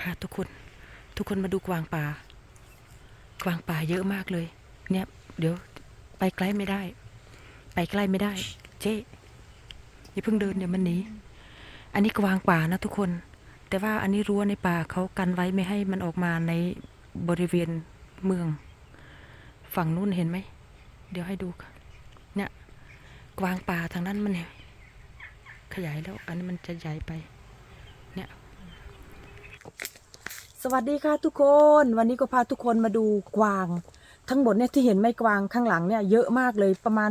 พาทุกคน ทุกคนมาดูกวางป่า กวางป่าเยอะมากเลย เนี่ย เดี๋ยวไปใกล้ไม่ได้ ไปใกล้ไม่ได้ เจ๊อย่าเพิ่งเดินเดี๋ยวมันหนีอันนี้กวางป่านะทุกคน แต่ว่าอันนี้รั้วในป่าเขากันไว้ไม่ให้มันออกมาในบริเวณเมือง ฝั่งนู้นเห็นไหม เดี๋ยวให้ดูค่ะเนี่ยกวางป่าทางนั้นมันเนี่ยขยายแล้ว อันนี้มันจะใหญ่ไป สวัสดีค่ะทุกคน วันนี้ก็พาทุกคนมาดูกวาง ทั้งหมดเนี่ยที่เห็นไหม่กวางข้างหลังเนี่ยเยอะมากเลยประมาณ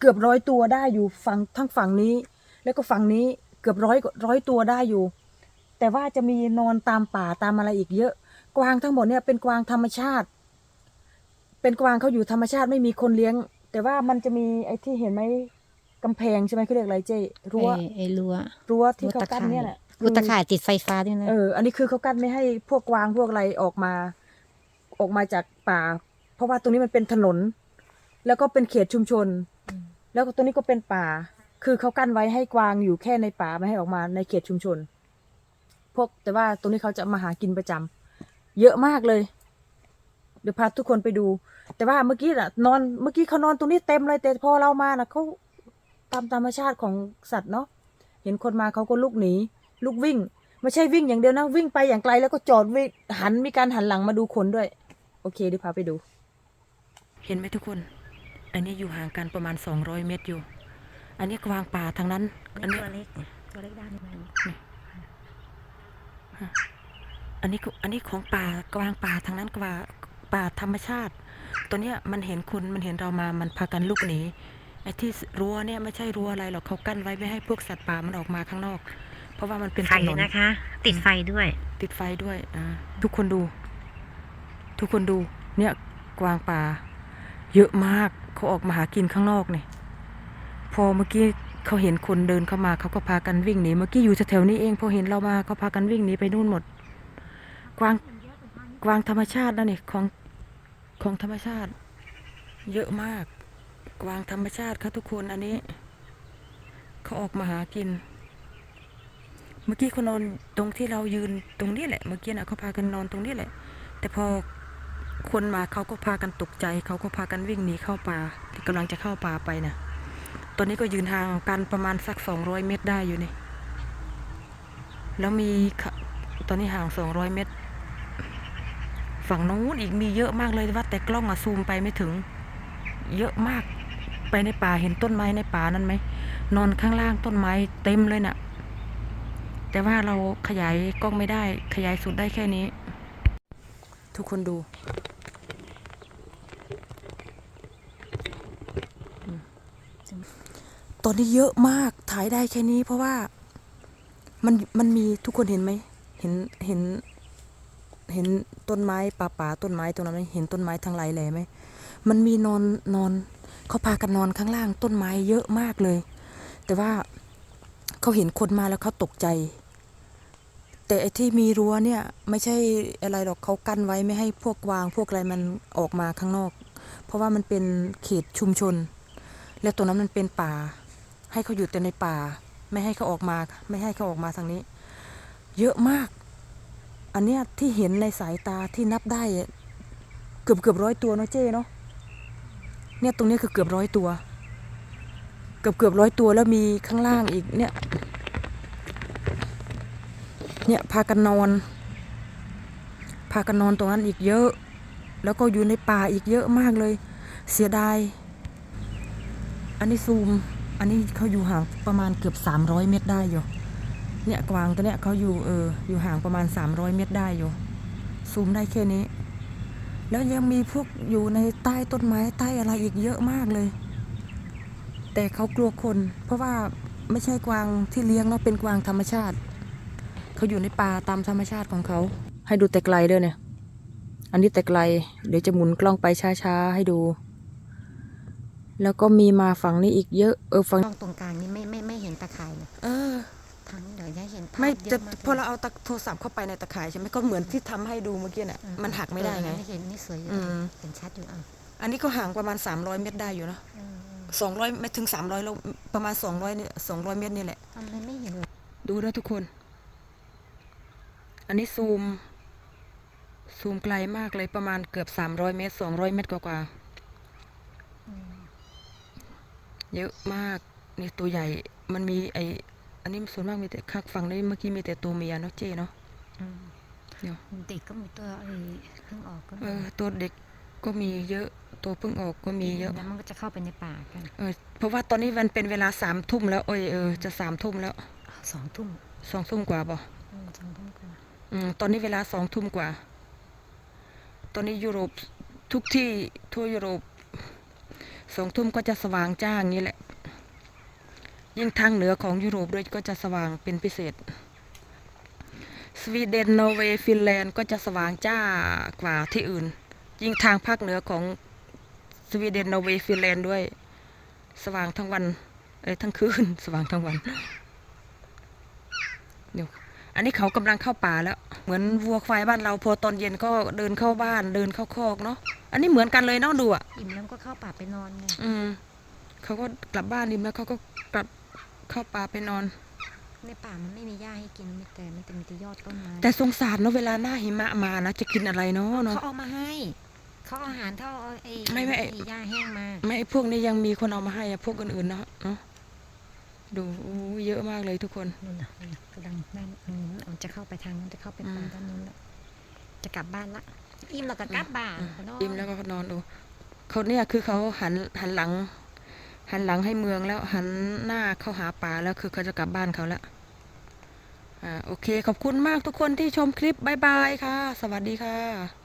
เกือบร้อยตัวได้อยู่ฝั่งทั้งฝั่งนี้ แล้วก็ฝั่งนี้เกือบร้อยร้อยตัวได้อยู่ แต่ว่าจะมีนอนตามป่าตามอะไรอีกเยอะ กวางทั้งหมดเนี่ยเป็นกวางธรรมชาติ เป็นกวางเขาอยู่ธรรมชาติไม่มีคนเลี้ยง แต่ว่ามันจะมีไอ้ที่เห็นไหมกำแพงใช่ไหมเขาเรียกอะไรเจ๊รั้วไอ้ไอ้รั้วรั้วที่รั้วเขาตะกั้นข่ายเนี่ยแหละ รั้วตะข่ายติดไฟฟ้าด้วยนะ เออ อันนี้คือเขากั้นไม่ให้พวกกวางพวกอะไรออกมา ออกมาจากป่า เพราะว่าตรงนี้มันเป็นถนน แล้วก็เป็นเขตชุมชน แล้วก็ตรงนี้ก็เป็นป่า คือเขากั้นไว้ให้กวางอยู่แค่ในป่าไม่ให้ออกมาในเขตชุมชน พวกแต่ว่าตรงนี้เขาจะมาหากินประจำเยอะมากเลย เดี๋ยวพาทุกคนไปดู แต่ว่าเมื่อกี้น่ะ นอนเมื่อกี้เขานอนตรงนี้เต็มเลยแต่พอเรามาน่ะเขาตามธรรมชาติของสัตว์เนาะเห็นคนมาเขาก็ลุกหนี ลุกวิ่ง ไม่ใช่วิ่งอย่างเดียวนะ วิ่งไปอย่างไกลแล้วก็จอดวิ่งหันมีการหันหลังมาดูคนด้วย โอเคเดี๋ยวพาไปดู เห็นไหมทุกคน อันนี้อยู่ห่างกันประมาณสองร้อยเมตรอยู่ อันนี้กวางป่าทางนั้น อันนี้ตัวเล็กตัวเล็กด้านในอันนี้ก็อันนี้ของป่ากวางป่าทางนั้นกว่าป่าธรรมชาติ ตัวเนี้ยมันเห็นคนมันเห็นเรามามันพากันลุกหนีไอ้ที่รั้วเนี่ยไม่ใช่รั้วอะไรหรอกเขากั้นไว้ไม่ให้พวกสัตว์ป่ามันออกมาข้างนอกเพ ราะว่ามันเป็นไฟถนนนะคะ ติดไฟด้วย ติดไฟด้วยอ่าทุกคนดู ทุกคนดู เนี่ยกวางป่า เยอะมากเขาออกมาหากินข้างนอกเนี่ยพอเมื่อกี้เขาเห็นคนเดินเข้ามาเขาก็พากันวิ่งหนีเมื่อกี้อยู่แถวๆนี้เองพอเห็นเรามาเขาพากันวิ่งหนีไปนู่นหมด กวางกวางธรรมชาตินะนี่ของของธรรมชาติ เยอะมาก กวางธรรมชาติค่ะทุกคนอันนี้ เขาออกมาหากิน เมื่อกี้เขานอนตรงที่เรายืนตรงนี้แหละ เมื่อกี้น่ะเขาพากันนอนตรงนี้แหละ แต่พอคนมาเขาก็พากันตกใจ เขาก็พากันวิ่งหนีเข้าป่าที่กำลังจะเข้าป่าไปนะตอนนี้ก็ยืนห่างกันประมาณสักสองร้อยเมตรได้อยู่นี่ แล้วมีขะตอนนี้ห่างสองร้อยเมตร ฝั่งโน้นอีกมีเยอะมากเลยว่า แต่กล้องอะซูมไปไม่ถึง เยอะมากไปในป่าเห็นต้นไม้ในป่านั้นไหมนอนข้างล่างต้นไม้เต็มเลยน่ะ แต่ว่าเราขยายกล้องไม่ได้ ขยายสุดได้แค่นี้ ทุกคนดูตอนนี้เยอะมากถ่ายได้แค่นี้ เพราะว่ามันมันมีทุกคนเห็นไหมเห็นเห็น เห็นต้นไม้ป่าป่าต้นไม้ตรงนั้นไหมเห็นต้นไม้ทางไหลแหล่ไหมมันมีนอนนอนเขาพากันนอนข้างล่างต้นไม้เยอะมากเลย แต่ว่าเขาเห็นคนมาแล้วเขาตกใจ แต่ไอ้ที่มีรั้วเนี่ย ไม่ใช่อะไรหรอกเขากั้นไว้ไม่ให้พวกวางพวกอะไรมันออกมาข้างนอก เพราะว่ามันเป็นเขตชุมชน แล้วตรงนั้นมันเป็นป่า ให้เขาอยู่แต่ในป่า ไม่ให้เขาออกมา ไม่ให้เขาออกมาทางนี้ เยอะมาก อันเนี้ยที่เห็นในสายตาที่นับได้เกือบเกือบร้อยตัวเนาะเจ้เนาะเนี่ยตรงนี้คือเกือบร้อยตัว เกือบเกือบร้อยตัวแล้วมีข้างล่างอีกเนี่ย เนี่ยพากันนอน พากันนอนตรงนั้นอีกเยอะ แล้วก็อยู่ในป่าอีกเยอะมากเลย เสียดาย อันนี้ซูม อันนี้เขาอยู่ห่างประมาณเกือบสามร้อยเมตรได้อยู่ เนี่ยกวางตัวเนี้ยเขาอยู่เอออยู่ห่างประมาณสามร้อยเมตรได้อยู่ ซูมได้แค่นี้ แล้วยังมีพวกอยู่ในใต้ต้นไม้ใต้อะไรอีกเยอะมากเลย แต่เขากลัวคน เพราะว่าไม่ใช่กวางที่เลี้ยงเนาะเป็นกวางธรรมชาติ เขาอยู่ในป่าตามธรรมชาติของเขา ให้ดูแต่ไกลด้วยเนี่ย อันนี้แต่ไกล เดี๋ยวจะหมุนกล้องไปช้าๆให้ดู แล้วก็มีมาฝั่งนี้อีกเยอะ เออฝั่งกล้องตรงกลางนี่ไม่ไม่ไม่เห็นตะข่ายเลยเออทั้งเดี๋ยวจะเห็นภาพไม่เยจะอะมากพอเราเอาตะโทรศัพท์เข้าไปในตะข่ายใช่ไหมก็เหมือนที่ทำให้ดูเมื่อกี้น่ะอืมันหักไม่ได้ไง เออเห็นนี่สวยอยู่อืม เห็นชัดอยู่อะอันนี้ก็ห่างประมาณ 300 เมตรได้อยู่นะอืมอืม200ไม่ถึง 300แล้วประมาณ 200เนี่ย200 เมตรนี่แหละ ทำไมไม่เห็นเลยดูนะทุกคน อันนี้ซูม ซูมไกลมากเลยประมาณเกือบสามร้อยเมตรสองร้อยเมตรกว่าๆเยอะมากนี่ตัวใหญ่มันมีไออันนี้ส่วนมากมีแต่คักฝั่งนี้เมื่อกี้มีแต่ตัวเมียเนาะเจ้เนาะอืมเดี๋ยวเด็กก็มีตัวไอ้เพิ่งออกก็เอมีอตัวเด็กก็มีเยอะตัวเพิ่งออกก็มีเยอะแล้วมันก็จะเข้าไปในป่ากันเออเพราะว่าตอนนี้มันเป็นเวลาสามทุ่มแล้วเอยเออจะสามทุ่มแล้วสองทุ่มสองทุ่มกว่าบ่อืมสองทุ่มกว่าอืม ตอนนี้เวลาสองทุ่มกว่า ตอนนี้ยุโรปทุกที่ทั่วยุโรปสองทุ่มก็จะสว่างจ้าอย่างนี้แหละ ยิ่งทางเหนือของยุโรปด้วยก็จะสว่างเป็นพิเศษ สวีเดนนอร์เวย์ฟินแลนด์ก็จะสว่างจ้ากว่าที่อื่น ยิ่งทางภาคเหนือของสวีเดนนอร์เวย์ฟินแลนด์ด้วย สว่างทั้งวันเอ้ยทั้งคืน สว่างทั้งวันเดี๋ยว อันนี้เขากำลังเข้าป่าแล้ว เหมือนวัวควายบ้านเราพอตอนเย็นก็เดินเข้าบ้านเดินเข้าคอกเนาะอันนี้เหมือนกันเลยเนาะดูอะอิ่มแล้วก็เข้าป่าไปนอนไงอืมเขาก็กลับบ้านดิมแล้วเขาก็กลับเข้าป่าไปนอน ในป่ามันไม่มีหญ้าให้กินมีแต่มันแต่มีแต่ยอดต้นไม้แต่สงสารเนาะเวลาหน้าหิมะมานะจะกินอะไรเนาะเนาะเขาเอามาให้เขาเอาอาหารเขาเอาไอ้ไม่ไม่อ้หญ้าแห้งมาไม่พวกนี้ยังมีคนเอามาให้อะพวกอื่นๆเนาะเนาะ ดูอู้เยอะมากเลยทุกคนนู่นน่ะนู่นน่ะกำลังด้านนู้นมันจะเข้าไปทางนู้นจะเข้าไปป่าอืมด้านนู้นแล้วจะกลับบ้านละ อิ่มแล้วก็กลับบ้านอืมก็นอนอิ่มแล้วก็นอนดูเขาเนี่ยคือเขาหันหันหลัง หันหลังให้เมืองแล้วหันหน้าเข้าหาป่าแล้วคือเขาจะกลับบ้านเขาแล้วอ่าโอเค ขอบคุณมากทุกคนที่ชมคลิปบายบายค่ะ สวัสดีค่ะ